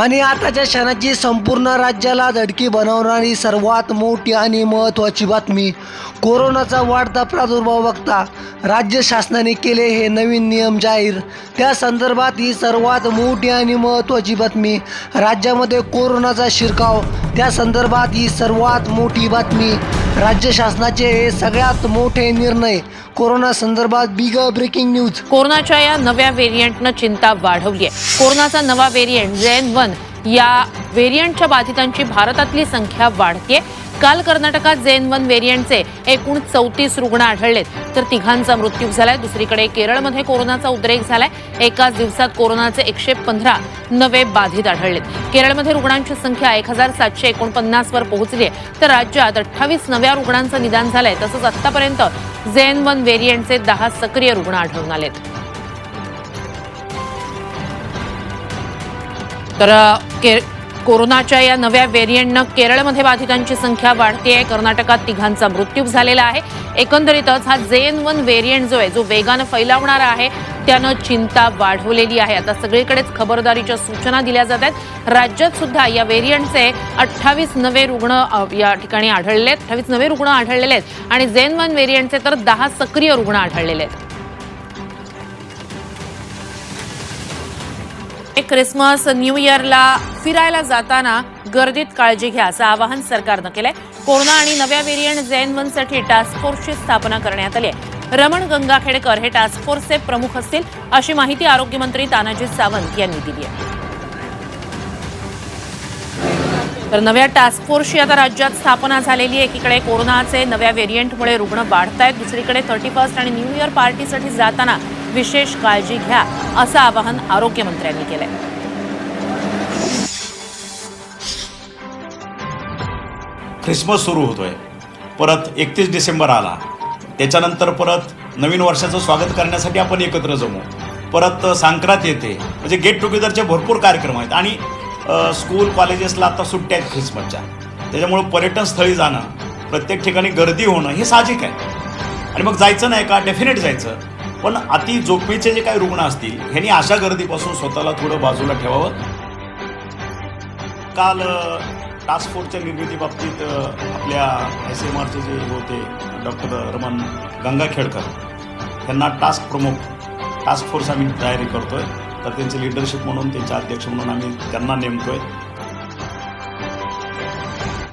आणि आताच्या क्षणाची संपूर्ण राज्याला धडकी बनवणारी सर्वात मोठी आणि महत्त्वाची बातमी कोरोनाचा वाढता प्रादुर्भाव बघता राज्य शासनाने केले हे नवीन नियम जाहीर. त्या संदर्भात ही सर्वात मोठी आणि महत्त्वाची बातमी राज्यामध्ये कोरोनाचा शिरकाव. त्या संदर्भात ही सर्वात मोठी बातमी राज्य शासनाचे हे सगळ्यात मोठे निर्णय कोरोना संदर्भात बिग ब्रेकिंग न्यूज. कोरोनाच्या या नव्या व्हेरियंटनं चिंता वाढवली आहे कोरोनाचा नवा व्हेरियंट झेन वन या व्हेरियंटच्या बाधितांची भारतातली संख्या वाढते काल कर्नाटकात झेन वन व्हेरियंटचे एकूण चौतीस रुग्ण आढळलेत. तर तिघांचा मृत्यू झालाय. दुसरीकडे केरळमध्ये कोरोनाचा उद्रेक झालाय. एकाच दिवसात कोरोनाचे एकशे पंधरा नवे बाधित आढळलेत. केरळमध्ये रुग्णांची संख्या एक हजार सातशे एकोणपन्नासवर पोहोचली आहे तर राज्यात अठ्ठावीस नव्या रुग्णांचं निदान झालंय. तसंच आतापर्यंत झेन वन व्हेरियंटचे दहा सक्रिय रुग्ण आढळून आलेत. तर के कोरोनाच्या या नव्या व्हेरियंटनं केरळमध्ये बाधितांची संख्या वाढते आहे कर्नाटकात तिघांचा मृत्यू झालेला आहे. एकंदरीतच हा जेन वन व्हेरियंट जो आहे जो वेगानं फैलावणारा आहे त्यानं चिंता वाढवलेली आहे. आता सगळीकडेच खबरदारीच्या सूचना दिल्या जात आहेत. राज्यात सुद्धा या व्हेरियंटचे अठ्ठावीस नवे रुग्ण या ठिकाणी आढळले आहेत अठ्ठावीस नवे रुग्ण आढळलेले आहेत. आणि जेन वन व्हेरियंटचे तर दहा सक्रिय रुग्ण आढळलेले आहेत. क्रिसमस न्यू इयरला फिरायला जाताना गर्दीत काळजी घ्या असं आवाहन सरकारनं केलंय. कोरोना आणि नव्या व्हेरियंट झेन वनसाठी टास्क फोर्सची स्थापना करण्यात आली आहे. रमण गंगाखेडकर हे टास्क फोर्सचे प्रमुख असतील अशी माहिती आरोग्यमंत्री तानाजी सावंत यांनी दिली आहे. तर नव्या टास्क फोर्सची आता राज्यात स्थापना झालेली आहे. एकीकडे कोरोनाचे नव्या व्हेरियंटमुळे रुग्ण वाढत आहेत दुसरीकडे थर्टी फर्स्ट आणि न्यू इयर पार्टीसाठी जाताना विशेष काळजी घ्या असं आवाहन आरोग्यमंत्र्यांनी केलंय. ख्रिसमस सुरू होतोय. परत एकतीस डिसेंबर आला. त्याच्यानंतर परत नवीन वर्षाचं स्वागत करण्यासाठी आपण एकत्र जमू. परत संक्रांत येते. म्हणजे गेट टुगेदरचे भरपूर कार्यक्रम आहेत. आणि स्कूल कॉलेजेसला आता सुट्ट्या आहेत ख्रिसमसच्या. त्याच्यामुळं पर्यटन स्थळी जाणं प्रत्येक ठिकाणी गर्दी होणं हे साहजिक आहे. आणि मग जायचं नाही का? डेफिनेट जायचं. पण अति जोखमीचे जे काही रुग्ण असतील ह्यांनी अशा गर्दीपासून स्वतःला थोडं बाजूला ठेवावं. काल टास्क फोर्सच्या निर्मिती बाबतीत आपल्या एस एम आरचे जे होते डॉक्टर रमण गंगाखेडकर त्यांना टास्क प्रमुख टास्क फोर्स आम्ही तयारी करतोय. तर त्यांचे लिडरशिप म्हणून त्यांचे अध्यक्ष म्हणून आम्ही त्यांना नेमतोय.